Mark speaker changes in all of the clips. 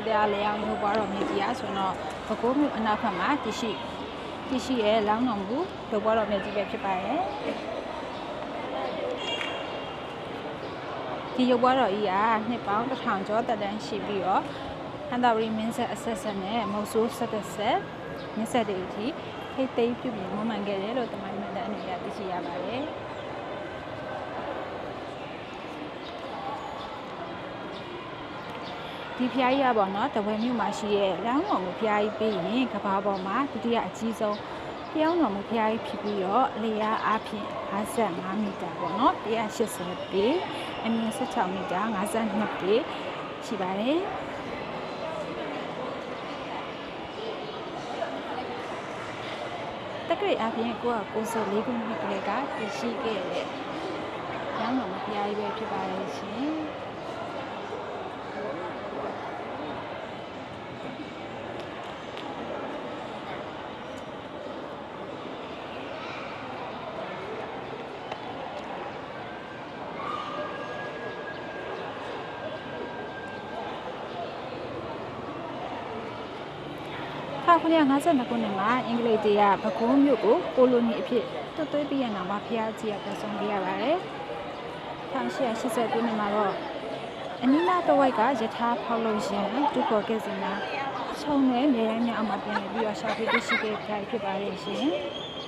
Speaker 1: ဖြစ်တဲ့အလဲအောင်ရုပ်ပွားတော်မြတ်ကြီးအားဆိုတော့ဘကိုးမြို့အနောက်ဘက်မှာတရှိတရှိရဲ့လောင်းတော်မူရုပ်ပွားတော်မြတ်ကြီးပဲဖြစ်ပါတယ်ဒီရုပ်ပွားတော်ကြီးကနှစ်ပေါင်းတစ်ထောင်ကျော်တက်တန်းရှိပြီးတော့ဟန်တာဝရီမင်းဆက်အဆက်ဆက်နဲ့မုတ်ဆိုးဆက်သက်ဆက်မြစ်ဆက်တွေအထိထိတ်သိမ်းပြုပြင်မွမ်းမံခဲ့တယ်လို့တမိုင်းမှန်တဲ့အနေနဲ့သိရှိရပါတယ် ဒီဖျားကြီးကပေါ့နော်တဝဲမြို့မှာရှိရဲ့လောင်းတော်မူဖျားကြီးပြီးရင်ကဘာပေါ်မှာဒုတိယအကြီးဆုံးဖျောင်းတော်မူဖျားကြီးဖြစ်ပြီးတော့အလျားအားဖြင့်55မီတာပေါ့နော်180ပေအမြင့်16မီတာ52ပေရှိပါတယ်တက္ကရာအပြင်ကိုက94ခုနှစ်ကလေးကတည်ရှိခဲ့တဲ့လောင်းတော်မူဖျားကြီးပဲဖြစ်ပါတယ်ရှင် 1952ခုနှစ်မှာအင်္ဂလိပ်တွေကဘကုန်းမြို့ကိုကိုလိုနီအဖြစ်တွတ်သွေးပြီးရနောက်မှာဖျားကြီးရပြန်ဆောင်ခဲ့ရပါတယ်။1880ခုနှစ်မှာတော့အနီးနားတစ်ဝိုက်ကယထာဖောက်လို့ရန်တူခေါ်ခဲ့စဉ်မှာခြုံနဲ့နေရိုင်းများအမှပြန်ပြီးတော့ရှာဖွေတွေ့ရှိခဲ့ကြဖြစ်ပါတယ်ရှင်။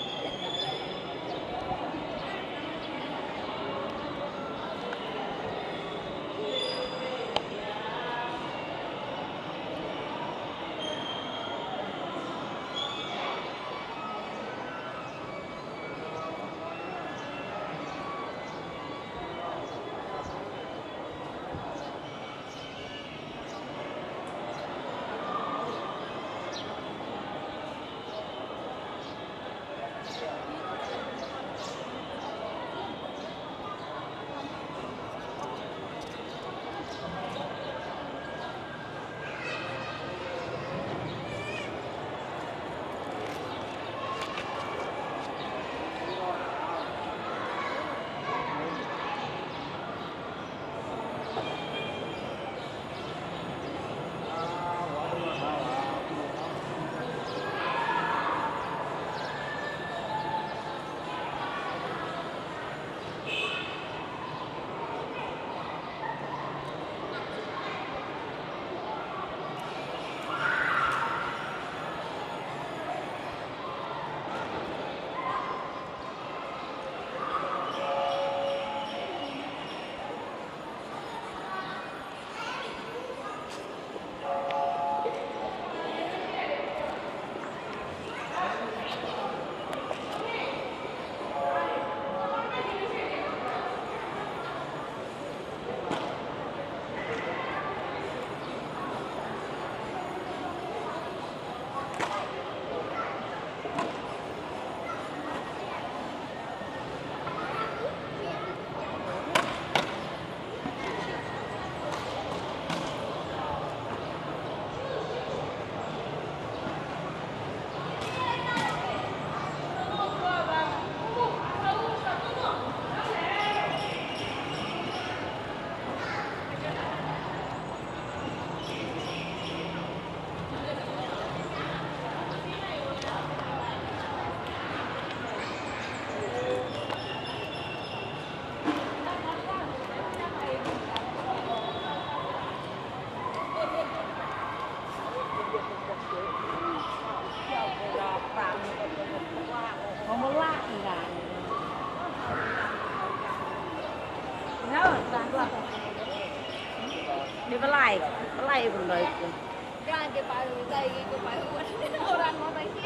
Speaker 2: Đi bên này, bên này cũng được. Ra cái bài, cái bài, cái
Speaker 3: bài, cái bài, cái bài, cái bài,